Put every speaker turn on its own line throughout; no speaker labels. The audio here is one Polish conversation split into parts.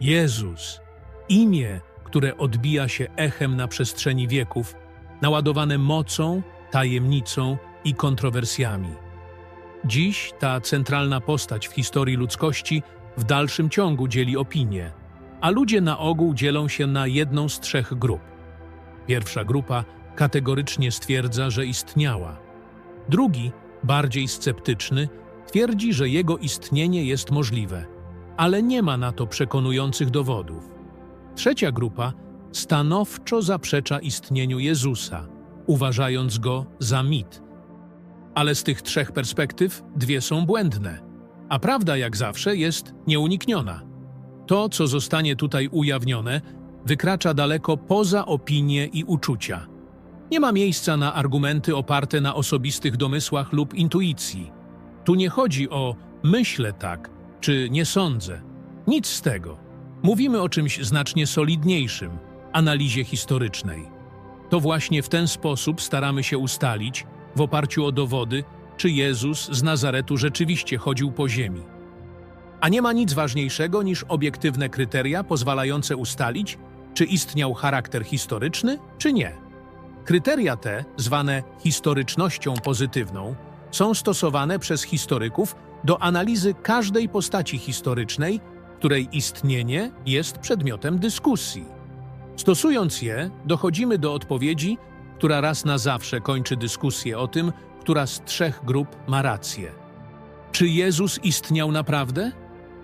Jezus, imię, które odbija się echem na przestrzeni wieków, naładowane mocą, tajemnicą i kontrowersjami. Dziś ta centralna postać w historii ludzkości w dalszym ciągu dzieli opinie, a ludzie na ogół dzielą się na jedną z trzech grup. Pierwsza grupa kategorycznie stwierdza, że istniała. Drugi, bardziej sceptyczny, twierdzi, że jego istnienie jest możliwe, ale nie ma na to przekonujących dowodów. Trzecia grupa stanowczo zaprzecza istnieniu Jezusa, uważając go za mit. Ale z tych trzech perspektyw dwie są błędne, a prawda jak zawsze jest nieunikniona. To, co zostanie tutaj ujawnione, wykracza daleko poza opinie i uczucia. Nie ma miejsca na argumenty oparte na osobistych domysłach lub intuicji. Tu nie chodzi o myślę tak, czy nie sądzę. Nic z tego. Mówimy o czymś znacznie solidniejszym analizie historycznej. To właśnie w ten sposób staramy się ustalić, w oparciu o dowody, czy Jezus z Nazaretu rzeczywiście chodził po ziemi. A nie ma nic ważniejszego niż obiektywne kryteria pozwalające ustalić, czy istniał charakter historyczny, czy nie. Kryteria te, zwane historycznością pozytywną, są stosowane przez historyków do analizy każdej postaci historycznej, której istnienie jest przedmiotem dyskusji. Stosując je, dochodzimy do odpowiedzi, która raz na zawsze kończy dyskusję o tym, która z trzech grup ma rację. Czy Jezus istniał naprawdę?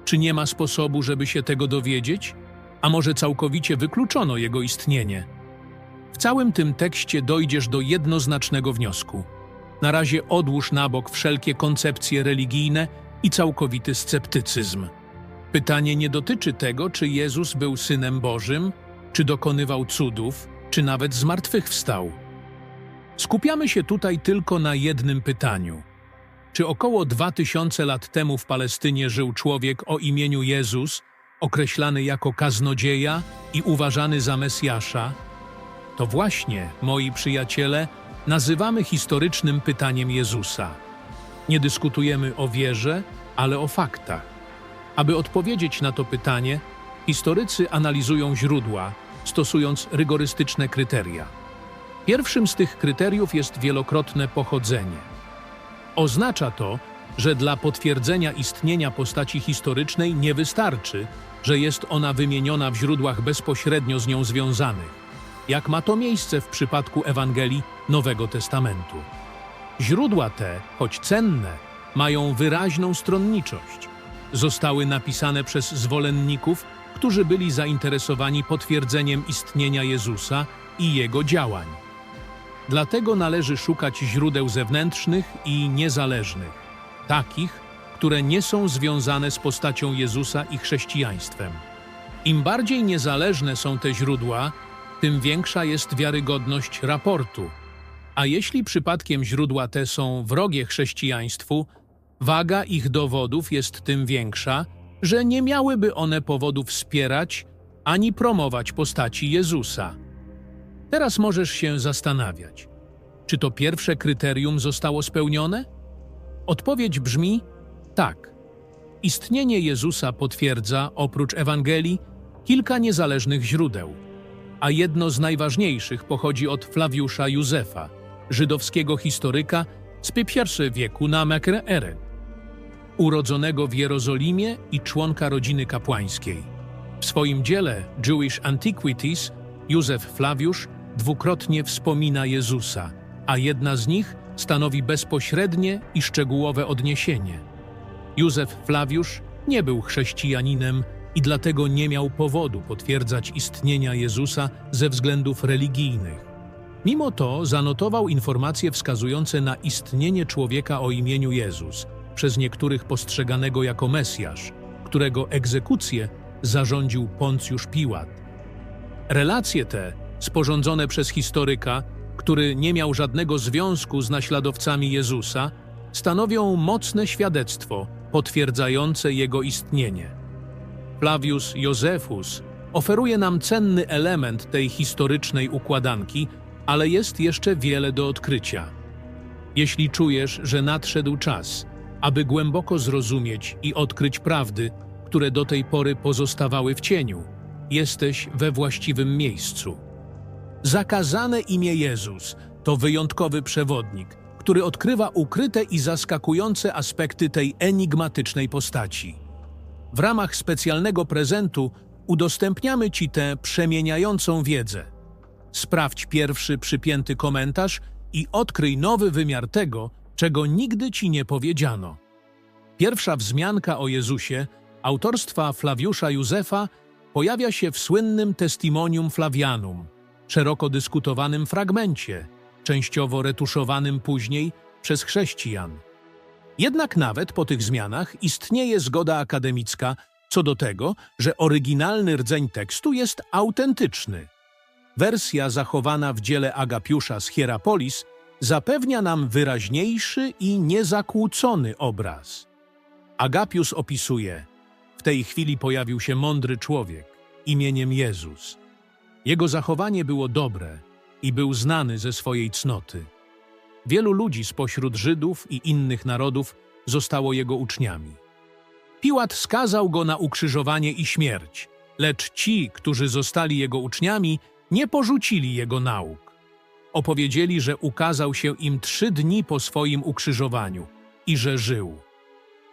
Czy nie ma sposobu, żeby się tego dowiedzieć? A może całkowicie wykluczono jego istnienie? W całym tym tekście dojdziesz do jednoznacznego wniosku. Na razie odłóż na bok wszelkie koncepcje religijne i całkowity sceptycyzm. Pytanie nie dotyczy tego, czy Jezus był synem Bożym, czy dokonywał cudów, czy nawet zmartwychwstał. Skupiamy się tutaj tylko na jednym pytaniu. Czy około 2000 lat temu w Palestynie żył człowiek o imieniu Jezus, określany jako kaznodzieja i uważany za Mesjasza? To właśnie, moi przyjaciele, nazywamy historycznym pytaniem Jezusa. Nie dyskutujemy o wierze, ale o faktach. Aby odpowiedzieć na to pytanie, historycy analizują źródła, stosując rygorystyczne kryteria. Pierwszym z tych kryteriów jest wielokrotne pochodzenie. Oznacza to, że dla potwierdzenia istnienia postaci historycznej nie wystarczy, że jest ona wymieniona w źródłach bezpośrednio z nią związanych, jak ma to miejsce w przypadku Ewangelii Nowego Testamentu. Źródła te, choć cenne, mają wyraźną stronniczość. Zostały napisane przez zwolenników, którzy byli zainteresowani potwierdzeniem istnienia Jezusa i Jego działań. Dlatego należy szukać źródeł zewnętrznych i niezależnych, takich, które nie są związane z postacią Jezusa i chrześcijaństwem. Im bardziej niezależne są te źródła, tym większa jest wiarygodność raportu. A jeśli przypadkiem źródła te są wrogie chrześcijaństwu, waga ich dowodów jest tym większa, że nie miałyby one powodu wspierać ani promować postaci Jezusa. Teraz możesz się zastanawiać, czy to pierwsze kryterium zostało spełnione? Odpowiedź brzmi tak. Istnienie Jezusa potwierdza, oprócz Ewangelii, kilka niezależnych źródeł, a jedno z najważniejszych pochodzi od Flawiusza Józefa, żydowskiego historyka z I wieku na Mekre Ere urodzonego w Jerozolimie i członka rodziny kapłańskiej. W swoim dziele Jewish Antiquities Józef Flawiusz dwukrotnie wspomina Jezusa, a jedna z nich stanowi bezpośrednie i szczegółowe odniesienie. Józef Flawiusz nie był chrześcijaninem i dlatego nie miał powodu potwierdzać istnienia Jezusa ze względów religijnych. Mimo to zanotował informacje wskazujące na istnienie człowieka o imieniu Jezus – przez niektórych postrzeganego jako Mesjasz, którego egzekucję zarządził Poncjusz Piłat. Relacje te, sporządzone przez historyka, który nie miał żadnego związku z naśladowcami Jezusa, stanowią mocne świadectwo potwierdzające jego istnienie. Flavius Józefus oferuje nam cenny element tej historycznej układanki, ale jest jeszcze wiele do odkrycia. Jeśli czujesz, że nadszedł czas, aby głęboko zrozumieć i odkryć prawdy, które do tej pory pozostawały w cieniu. Jesteś we właściwym miejscu. Zakazane imię Jezus to wyjątkowy przewodnik, który odkrywa ukryte i zaskakujące aspekty tej enigmatycznej postaci. W ramach specjalnego prezentu udostępniamy Ci tę przemieniającą wiedzę. Sprawdź pierwszy przypięty komentarz i odkryj nowy wymiar tego, czego nigdy Ci nie powiedziano. Pierwsza wzmianka o Jezusie, autorstwa Flawiusza Józefa, pojawia się w słynnym Testimonium Flavianum, szeroko dyskutowanym fragmencie, częściowo retuszowanym później przez chrześcijan. Jednak nawet po tych zmianach istnieje zgoda akademicka co do tego, że oryginalny rdzeń tekstu jest autentyczny. Wersja zachowana w dziele Agapiusza z Hierapolis zapewnia nam wyraźniejszy i niezakłócony obraz. Agapius opisuje, w tej chwili pojawił się mądry człowiek imieniem Jezus. Jego zachowanie było dobre i był znany ze swojej cnoty. Wielu ludzi spośród Żydów i innych narodów zostało jego uczniami. Piłat skazał go na ukrzyżowanie i śmierć, lecz ci, którzy zostali jego uczniami, nie porzucili jego nauk. Opowiedzieli, że ukazał się im trzy dni po swoim ukrzyżowaniu i że żył.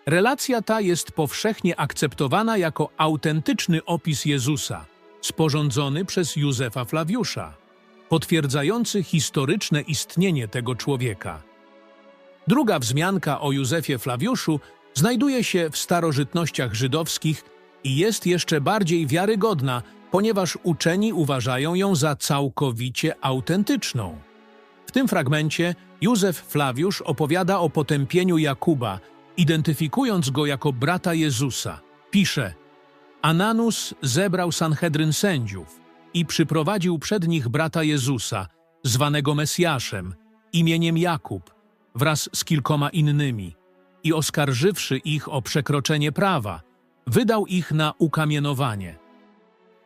Relacja ta jest powszechnie akceptowana jako autentyczny opis Jezusa, sporządzony przez Józefa Flawiusza, potwierdzający historyczne istnienie tego człowieka. Druga wzmianka o Józefie Flawiuszu znajduje się w starożytnościach żydowskich i jest jeszcze bardziej wiarygodna, ponieważ uczeni uważają ją za całkowicie autentyczną. W tym fragmencie Józef Flawiusz opowiada o potępieniu Jakuba, identyfikując go jako brata Jezusa. Pisze: Ananus zebrał Sanhedryn sędziów i przyprowadził przed nich brata Jezusa, zwanego Mesjaszem, imieniem Jakub, wraz z kilkoma innymi, i oskarżywszy ich o przekroczenie prawa, wydał ich na ukamienowanie.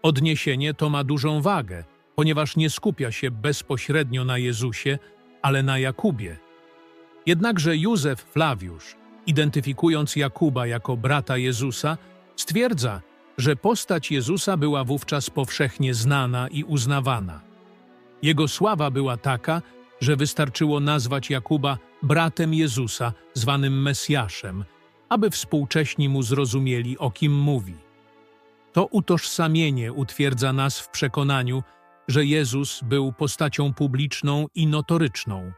Odniesienie to ma dużą wagę, ponieważ nie skupia się bezpośrednio na Jezusie, ale na Jakubie. Jednakże Józef Flawiusz, identyfikując Jakuba jako brata Jezusa, stwierdza, że postać Jezusa była wówczas powszechnie znana i uznawana. Jego sława była taka, że wystarczyło nazwać Jakuba bratem Jezusa, zwanym Mesjaszem, aby współcześni mu zrozumieli, o kim mówi. To utożsamienie utwierdza nas w przekonaniu, że Jezus był postacią publiczną i notoryczną.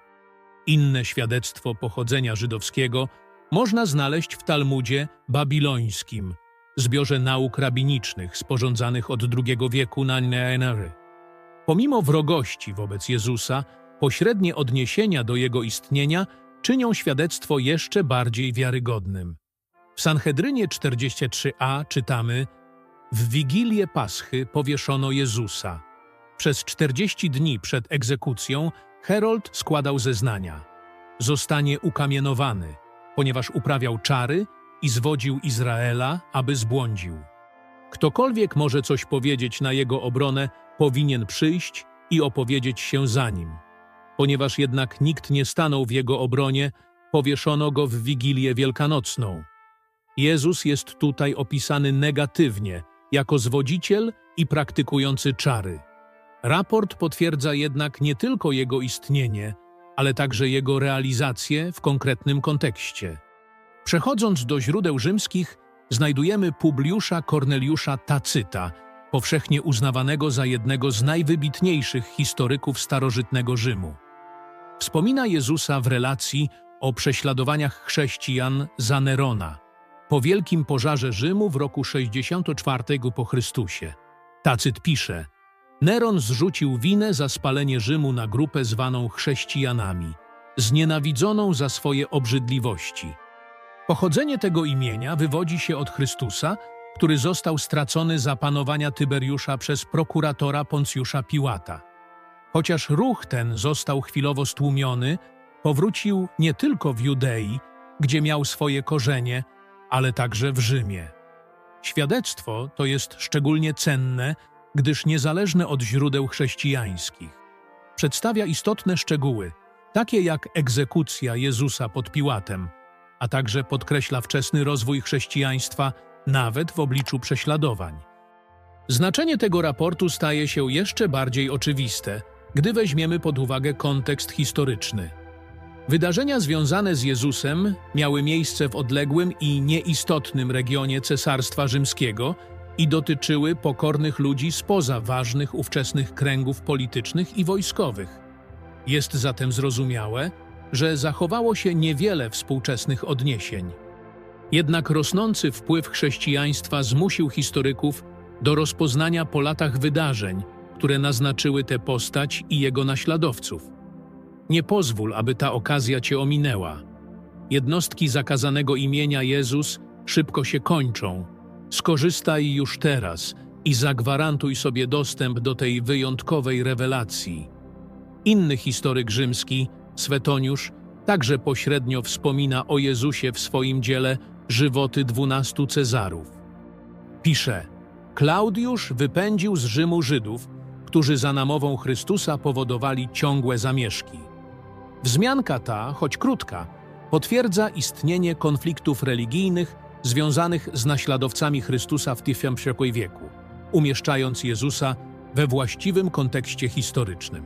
Inne świadectwo pochodzenia żydowskiego można znaleźć w Talmudzie babilońskim, zbiorze nauk rabinicznych sporządzanych od II wieku na Neanery. Pomimo wrogości wobec Jezusa, pośrednie odniesienia do jego istnienia czynią świadectwo jeszcze bardziej wiarygodnym. W Sanhedrynie 43a czytamy W Wigilię Paschy powieszono Jezusa. Przez 40 dni przed egzekucją Herold składał zeznania. Zostanie ukamienowany, ponieważ uprawiał czary i zwodził Izraela, aby zbłądził. Ktokolwiek może coś powiedzieć na jego obronę, powinien przyjść i opowiedzieć się za nim. Ponieważ jednak nikt nie stanął w jego obronie, powieszono go w Wigilię Wielkanocną. Jezus jest tutaj opisany negatywnie, jako zwodziciel i praktykujący czary. Raport potwierdza jednak nie tylko jego istnienie, ale także jego realizację w konkretnym kontekście. Przechodząc do źródeł rzymskich, znajdujemy Publiusza Corneliusza Tacyta, powszechnie uznawanego za jednego z najwybitniejszych historyków starożytnego Rzymu. Wspomina Jezusa w relacji o prześladowaniach chrześcijan za Nerona po wielkim pożarze Rzymu w roku 64 po Chrystusie. Tacyt pisze: Neron zrzucił winę za spalenie Rzymu na grupę zwaną chrześcijanami, znienawidzoną za swoje obrzydliwości. Pochodzenie tego imienia wywodzi się od Chrystusa, który został stracony za panowania Tyberiusza przez prokuratora Poncjusza Piłata. Chociaż ruch ten został chwilowo stłumiony, powrócił nie tylko w Judei, gdzie miał swoje korzenie, ale także w Rzymie. Świadectwo to jest szczególnie cenne, gdyż niezależne od źródeł chrześcijańskich. Przedstawia istotne szczegóły, takie jak egzekucja Jezusa pod Piłatem, a także podkreśla wczesny rozwój chrześcijaństwa nawet w obliczu prześladowań. Znaczenie tego raportu staje się jeszcze bardziej oczywiste, gdy weźmiemy pod uwagę kontekst historyczny. Wydarzenia związane z Jezusem miały miejsce w odległym i nieistotnym regionie Cesarstwa Rzymskiego i dotyczyły pokornych ludzi spoza ważnych ówczesnych kręgów politycznych i wojskowych. Jest zatem zrozumiałe, że zachowało się niewiele współczesnych odniesień. Jednak rosnący wpływ chrześcijaństwa zmusił historyków do rozpoznania po latach wydarzeń, które naznaczyły tę postać i jego naśladowców. Nie pozwól, aby ta okazja cię ominęła. Jednostki zakazanego imienia Jezus szybko się kończą. Skorzystaj już teraz i zagwarantuj sobie dostęp do tej wyjątkowej rewelacji. Inny historyk rzymski, Swetoniusz, także pośrednio wspomina o Jezusie w swoim dziele Żywoty dwunastu Cezarów. Pisze: Klaudiusz wypędził z Rzymu Żydów, którzy za namową Chrystusa powodowali ciągłe zamieszki. Wzmianka ta, choć krótka, potwierdza istnienie konfliktów religijnych związanych z naśladowcami Chrystusa w I wieku, umieszczając Jezusa we właściwym kontekście historycznym.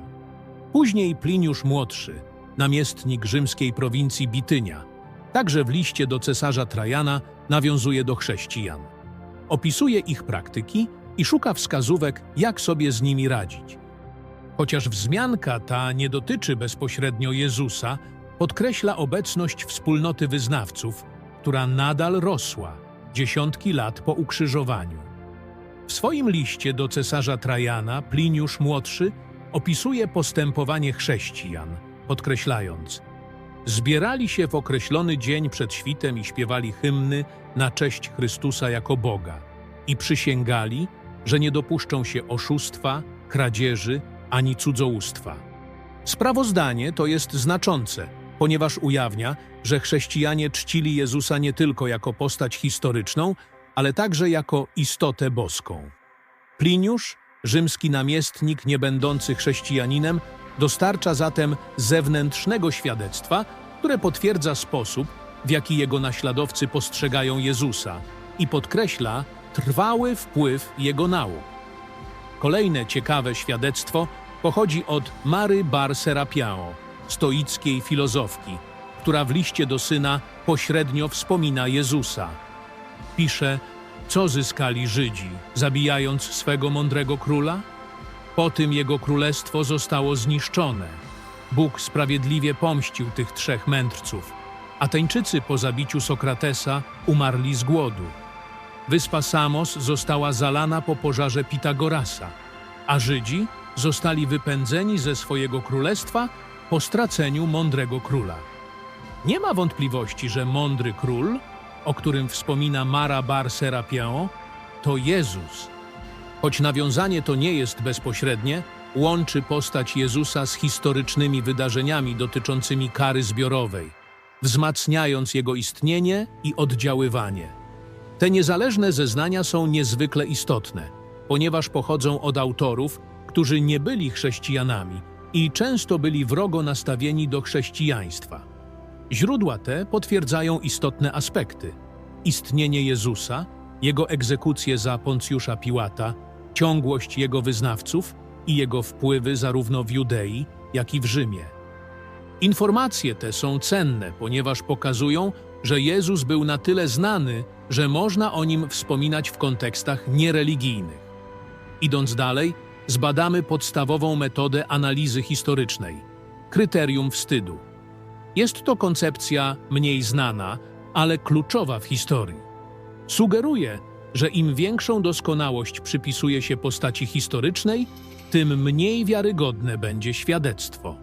Później Pliniusz Młodszy, namiestnik rzymskiej prowincji Bitynia, także w liście do cesarza Trajana nawiązuje do chrześcijan. Opisuje ich praktyki i szuka wskazówek, jak sobie z nimi radzić. Chociaż wzmianka ta nie dotyczy bezpośrednio Jezusa, podkreśla obecność wspólnoty wyznawców, która nadal rosła dziesiątki lat po ukrzyżowaniu. W swoim liście do cesarza Trajana Pliniusz Młodszy opisuje postępowanie chrześcijan, podkreślając Zbierali się w określony dzień przed świtem i śpiewali hymny na cześć Chrystusa jako Boga i przysięgali, że nie dopuszczą się oszustwa, kradzieży ani cudzołóstwa. Sprawozdanie to jest znaczące, ponieważ ujawnia, że chrześcijanie czcili Jezusa nie tylko jako postać historyczną, ale także jako istotę boską. Pliniusz, rzymski namiestnik nie będący chrześcijaninem, dostarcza zatem zewnętrznego świadectwa, które potwierdza sposób, w jaki jego naśladowcy postrzegają Jezusa i podkreśla trwały wpływ jego nauk. Kolejne ciekawe świadectwo pochodzi od Mary Bar Serapiao, stoickiej filozofki, która w liście do syna pośrednio wspomina Jezusa. Pisze, co zyskali Żydzi, zabijając swego mądrego króla? Po tym jego królestwo zostało zniszczone. Bóg sprawiedliwie pomścił tych trzech mędrców. Ateńczycy po zabiciu Sokratesa umarli z głodu. Wyspa Samos została zalana po pożarze Pitagorasa, a Żydzi zostali wypędzeni ze swojego królestwa po straceniu mądrego króla. Nie ma wątpliwości, że mądry król, o którym wspomina Mara Bar Serapion, to Jezus. Choć nawiązanie to nie jest bezpośrednie, łączy postać Jezusa z historycznymi wydarzeniami dotyczącymi kary zbiorowej, wzmacniając jego istnienie i oddziaływanie. Te niezależne zeznania są niezwykle istotne, ponieważ pochodzą od autorów, którzy nie byli chrześcijanami i często byli wrogo nastawieni do chrześcijaństwa. Źródła te potwierdzają istotne aspekty: istnienie Jezusa, jego egzekucję za Poncjusza Piłata, ciągłość jego wyznawców i jego wpływy zarówno w Judei, jak i w Rzymie. Informacje te są cenne, ponieważ pokazują, że Jezus był na tyle znany, że można o nim wspominać w kontekstach niereligijnych. Idąc dalej, zbadamy podstawową metodę analizy historycznej kryterium wstydu. Jest to koncepcja mniej znana, ale kluczowa w historii. Sugeruje, że im większą doskonałość przypisuje się postaci historycznej, tym mniej wiarygodne będzie świadectwo.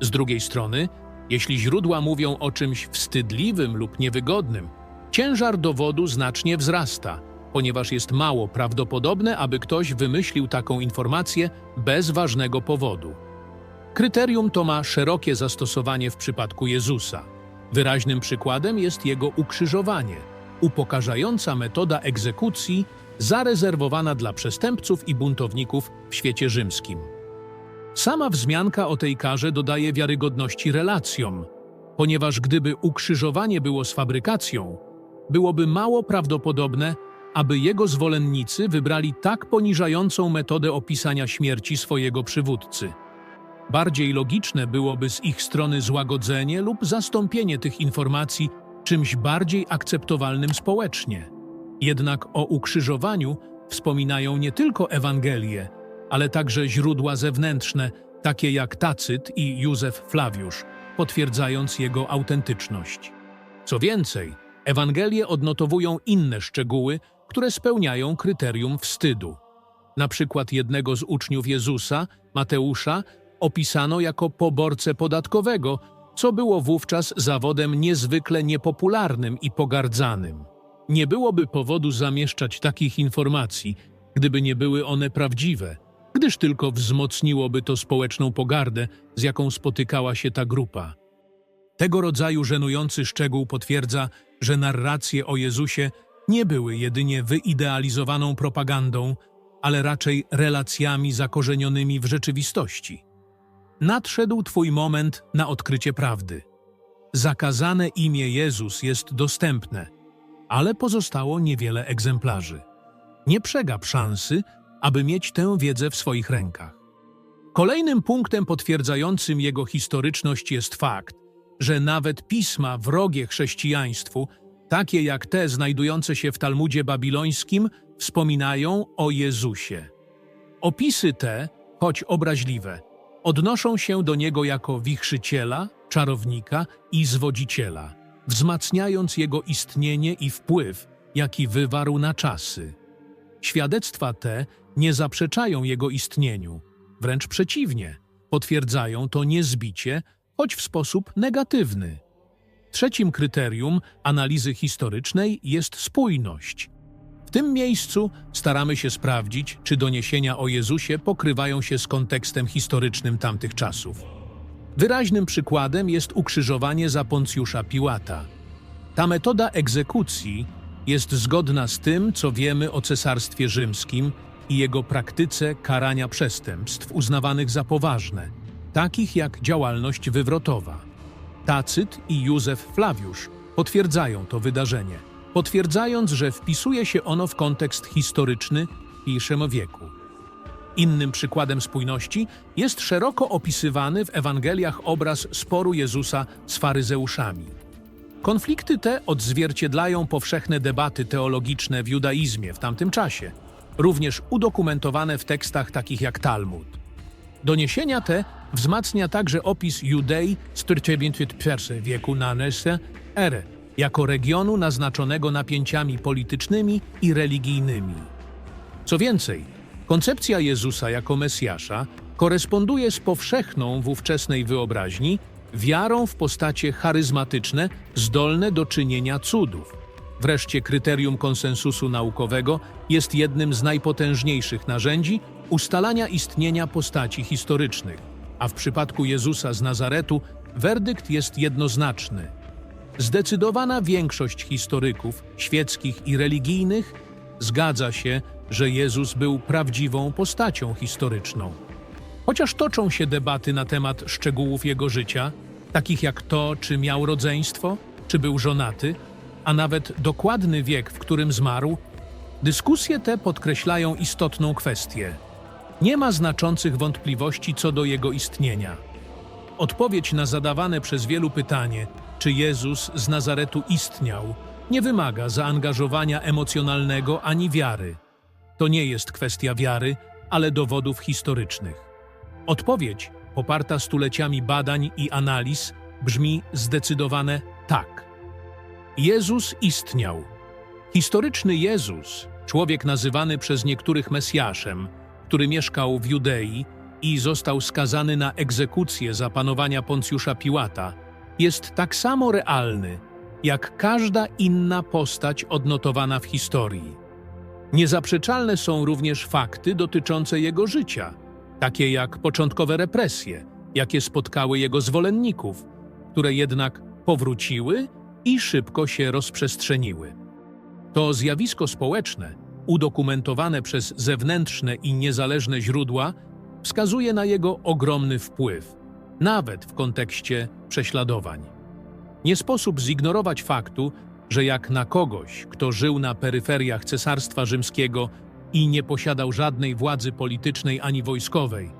Z drugiej strony, jeśli źródła mówią o czymś wstydliwym lub niewygodnym, ciężar dowodu znacznie wzrasta, ponieważ jest mało prawdopodobne, aby ktoś wymyślił taką informację bez ważnego powodu. Kryterium to ma szerokie zastosowanie w przypadku Jezusa. Wyraźnym przykładem jest jego ukrzyżowanie, upokarzająca metoda egzekucji zarezerwowana dla przestępców i buntowników w świecie rzymskim. Sama wzmianka o tej karze dodaje wiarygodności relacjom, ponieważ gdyby ukrzyżowanie było sfabrykacją, byłoby mało prawdopodobne, aby jego zwolennicy wybrali tak poniżającą metodę opisania śmierci swojego przywódcy. Bardziej logiczne byłoby z ich strony złagodzenie lub zastąpienie tych informacji czymś bardziej akceptowalnym społecznie. Jednak o ukrzyżowaniu wspominają nie tylko Ewangelie, ale także źródła zewnętrzne, takie jak Tacyt i Józef Flawiusz, potwierdzając jego autentyczność. Co więcej, Ewangelie odnotowują inne szczegóły, które spełniają kryterium wstydu. Na przykład jednego z uczniów Jezusa, Mateusza, opisano jako poborcę podatkowego, co było wówczas zawodem niezwykle niepopularnym i pogardzanym. Nie byłoby powodu zamieszczać takich informacji, gdyby nie były one prawdziwe, gdyż tylko wzmocniłoby to społeczną pogardę, z jaką spotykała się ta grupa. Tego rodzaju żenujący szczegół potwierdza, że narracje o Jezusie nie były jedynie wyidealizowaną propagandą, ale raczej relacjami zakorzenionymi w rzeczywistości. Nadszedł Twój moment na odkrycie prawdy. Zakazane imię Jezus jest dostępne, ale pozostało niewiele egzemplarzy. Nie przegap szansy, aby mieć tę wiedzę w swoich rękach. Kolejnym punktem potwierdzającym jego historyczność jest fakt, że nawet pisma wrogie chrześcijaństwu, takie jak te znajdujące się w Talmudzie babilońskim, wspominają o Jezusie. Opisy te, choć obraźliwe, odnoszą się do Niego jako wichrzyciela, czarownika i zwodziciela, wzmacniając Jego istnienie i wpływ, jaki wywarł na czasy. Świadectwa te nie zaprzeczają Jego istnieniu, wręcz przeciwnie, potwierdzają to niezbicie, choć w sposób negatywny. Trzecim kryterium analizy historycznej jest spójność. Tym miejscu staramy się sprawdzić, czy doniesienia o Jezusie pokrywają się z kontekstem historycznym tamtych czasów. Wyraźnym przykładem jest ukrzyżowanie za Poncjusza Piłata. Ta metoda egzekucji jest zgodna z tym, co wiemy o Cesarstwie Rzymskim i jego praktyce karania przestępstw uznawanych za poważne, takich jak działalność wywrotowa. Tacyt i Józef Flawiusz potwierdzają to wydarzenie, potwierdzając, że wpisuje się ono w kontekst historyczny I wieku. Innym przykładem spójności jest szeroko opisywany w Ewangeliach obraz sporu Jezusa z faryzeuszami. Konflikty te odzwierciedlają powszechne debaty teologiczne w judaizmie w tamtym czasie, również udokumentowane w tekstach takich jak Talmud. Doniesienia te wzmacnia także opis Judei z XIV wieku na naszą erę, jako regionu naznaczonego napięciami politycznymi i religijnymi. Co więcej, koncepcja Jezusa jako Mesjasza koresponduje z powszechną w ówczesnej wyobraźni wiarą w postacie charyzmatyczne, zdolne do czynienia cudów. Wreszcie kryterium konsensusu naukowego jest jednym z najpotężniejszych narzędzi ustalania istnienia postaci historycznych, a w przypadku Jezusa z Nazaretu werdykt jest jednoznaczny. Zdecydowana większość historyków, świeckich i religijnych, zgadza się, że Jezus był prawdziwą postacią historyczną. Chociaż toczą się debaty na temat szczegółów jego życia, takich jak to, czy miał rodzeństwo, czy był żonaty, a nawet dokładny wiek, w którym zmarł, dyskusje te podkreślają istotną kwestię. Nie ma znaczących wątpliwości co do jego istnienia. Odpowiedź na zadawane przez wielu pytanie, czy Jezus z Nazaretu istniał, nie wymaga zaangażowania emocjonalnego ani wiary. To nie jest kwestia wiary, ale dowodów historycznych. Odpowiedź, poparta stuleciami badań i analiz, brzmi zdecydowane tak. Jezus istniał. Historyczny Jezus, człowiek nazywany przez niektórych Mesjaszem, który mieszkał w Judei i został skazany na egzekucję za panowania Poncjusza Piłata, jest tak samo realny, jak każda inna postać odnotowana w historii. Niezaprzeczalne są również fakty dotyczące jego życia, takie jak początkowe represje, jakie spotkały jego zwolenników, które jednak powróciły i szybko się rozprzestrzeniły. To zjawisko społeczne, udokumentowane przez zewnętrzne i niezależne źródła, wskazuje na jego ogromny wpływ, nawet w kontekście prześladowań. Nie sposób zignorować faktu, że jak na kogoś, kto żył na peryferiach Cesarstwa Rzymskiego i nie posiadał żadnej władzy politycznej ani wojskowej,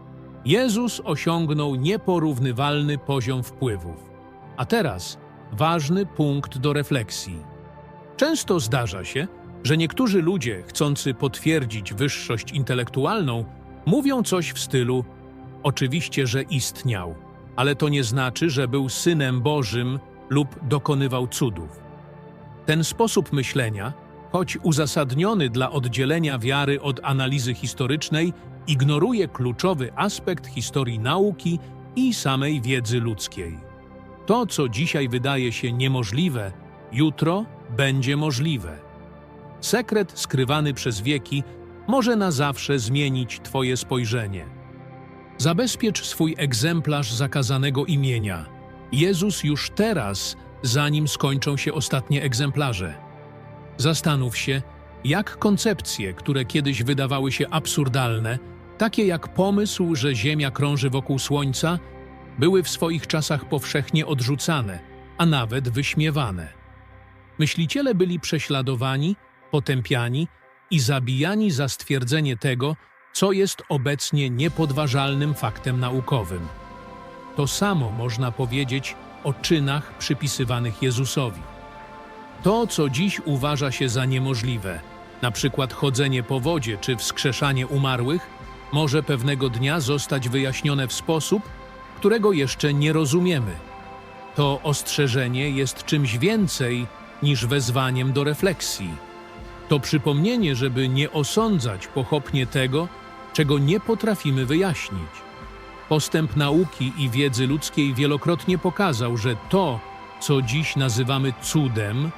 Jezus osiągnął nieporównywalny poziom wpływów. A teraz ważny punkt do refleksji. Często zdarza się, że niektórzy ludzie, chcący potwierdzić wyższość intelektualną, mówią coś w stylu: Oczywiście, że istniał, ale to nie znaczy, że był synem Bożym lub dokonywał cudów. Ten sposób myślenia, choć uzasadniony dla oddzielenia wiary od analizy historycznej, ignoruje kluczowy aspekt historii nauki i samej wiedzy ludzkiej. To, co dzisiaj wydaje się niemożliwe, jutro będzie możliwe. Sekret skrywany przez wieki może na zawsze zmienić Twoje spojrzenie. Zabezpiecz swój egzemplarz zakazanego imienia. Jezus już teraz, zanim skończą się ostatnie egzemplarze. Zastanów się, jak koncepcje, które kiedyś wydawały się absurdalne, takie jak pomysł, że Ziemia krąży wokół Słońca, były w swoich czasach powszechnie odrzucane, a nawet wyśmiewane. Myśliciele byli prześladowani, potępiani i zabijani za stwierdzenie tego, co jest obecnie niepodważalnym faktem naukowym. To samo można powiedzieć o czynach przypisywanych Jezusowi. To, co dziś uważa się za niemożliwe, na przykład chodzenie po wodzie czy wskrzeszanie umarłych, może pewnego dnia zostać wyjaśnione w sposób, którego jeszcze nie rozumiemy. To ostrzeżenie jest czymś więcej niż wezwaniem do refleksji. To przypomnienie, żeby nie osądzać pochopnie tego, czego nie potrafimy wyjaśnić. Postęp nauki i wiedzy ludzkiej wielokrotnie pokazał, że to, co dziś nazywamy cudem,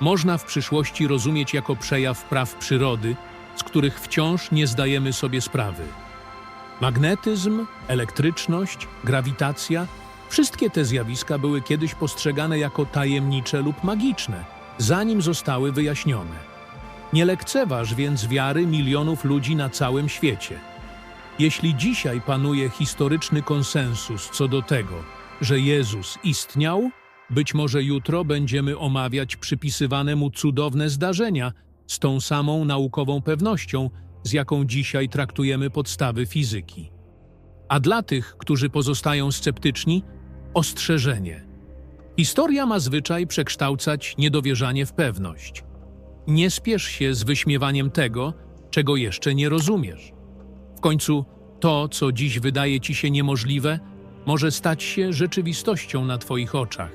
można w przyszłości rozumieć jako przejaw praw przyrody, z których wciąż nie zdajemy sobie sprawy. Magnetyzm, elektryczność, grawitacja wszystkie te zjawiska były kiedyś postrzegane jako tajemnicze lub magiczne, zanim zostały wyjaśnione. Nie lekceważ więc wiary milionów ludzi na całym świecie. Jeśli dzisiaj panuje historyczny konsensus co do tego, że Jezus istniał, być może jutro będziemy omawiać przypisywane mu cudowne zdarzenia z tą samą naukową pewnością, z jaką dzisiaj traktujemy podstawy fizyki. A dla tych, którzy pozostają sceptyczni, ostrzeżenie. Historia ma zwyczaj przekształcać niedowierzanie w pewność. Nie spiesz się z wyśmiewaniem tego, czego jeszcze nie rozumiesz. W końcu to, co dziś wydaje ci się niemożliwe, może stać się rzeczywistością na Twoich oczach.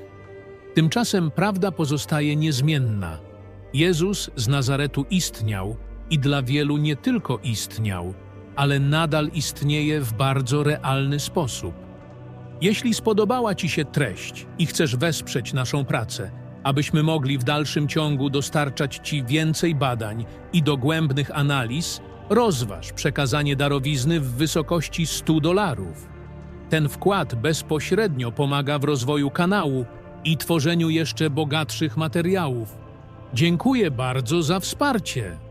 Tymczasem prawda pozostaje niezmienna. Jezus z Nazaretu istniał i dla wielu nie tylko istniał, ale nadal istnieje w bardzo realny sposób. Jeśli spodobała Ci się treść i chcesz wesprzeć naszą pracę, abyśmy mogli w dalszym ciągu dostarczać Ci więcej badań i dogłębnych analiz, rozważ przekazanie darowizny w wysokości 100 dolarów. Ten wkład bezpośrednio pomaga w rozwoju kanału i tworzeniu jeszcze bogatszych materiałów. Dziękuję bardzo za wsparcie.